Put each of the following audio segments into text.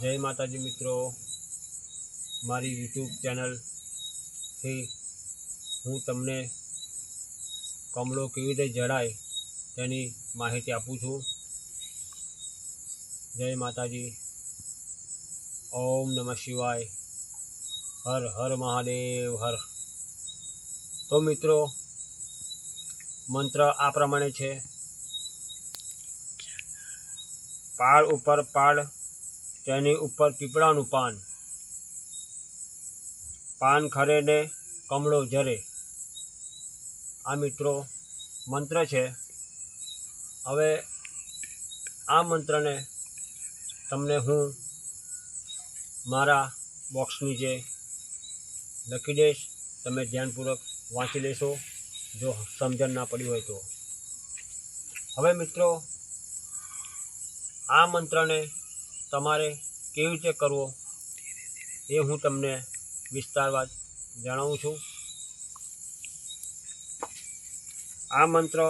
જય માતાજી મિત્રો. મારી યુટ્યુબ ચેનલથી હું તમને કમળો કેવી રીતે જડાય તેની માહિતી આપું છું. જય માતાજી. ઓમ નમઃ શિવાય. હર હર મહાદેવ, હર. તો મિત્રો, મંત્ર આ પ્રમાણે છે. પાળ ઉપર પાળ તેની ઉપર પીપળાનું પાન. પાન ખરે ને કમળો જરે. આ મિત્રો મંત્ર છે. હવે આ મંત્રને તમને હું મારા બોક્સ નીચે લખી દઈશ, તમે ધ્યાનપૂર્વક વાંચી લેશો, જો સમજણ ના પડી હોય તો. હવે મિત્રો, આ મંત્રને તમારે કેવી રીતે કરવો એ હું તમને વિસ્તારવાદ જણાવું છું. આ મંત્ર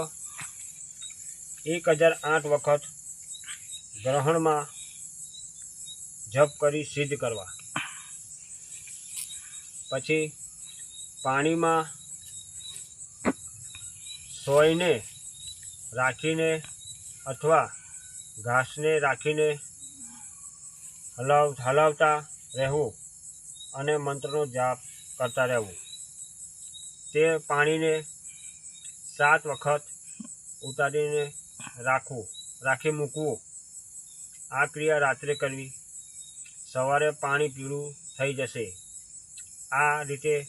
એક હજાર આઠ વખત ગ્રહણમાં જપ કરી સિદ્ધ કરવા. પછી પાણીમાં સોયને રાખીને અથવા ઘાસને રાખીને હલાવ હલાવતા રહેવું અને મંત્રનો જાપ કરતા રહેવું. તે પાણીને સાત વખત ઉતારીને રાખવું, રાખી મૂકવું. આ ક્રિયા રાત્રે કરવી. સવારે પાણી પીળું થઈ જશે. આ રીતે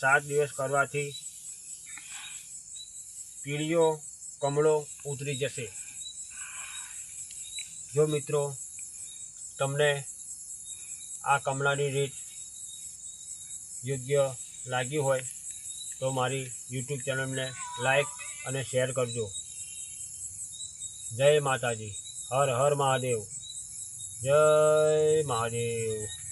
સાત દિવસ કરવાથી પીળીઓ, કમળો ઉતરી જશે. જો મિત્રો તમને આ કમળાની રીત યોગ્ય લાગી હોય તો મારી યુટ્યુબ ચેનલને લાઈક અને શેર કરજો. જય માતાજી. હર હર મહાદેવ. જય મહાદેવ.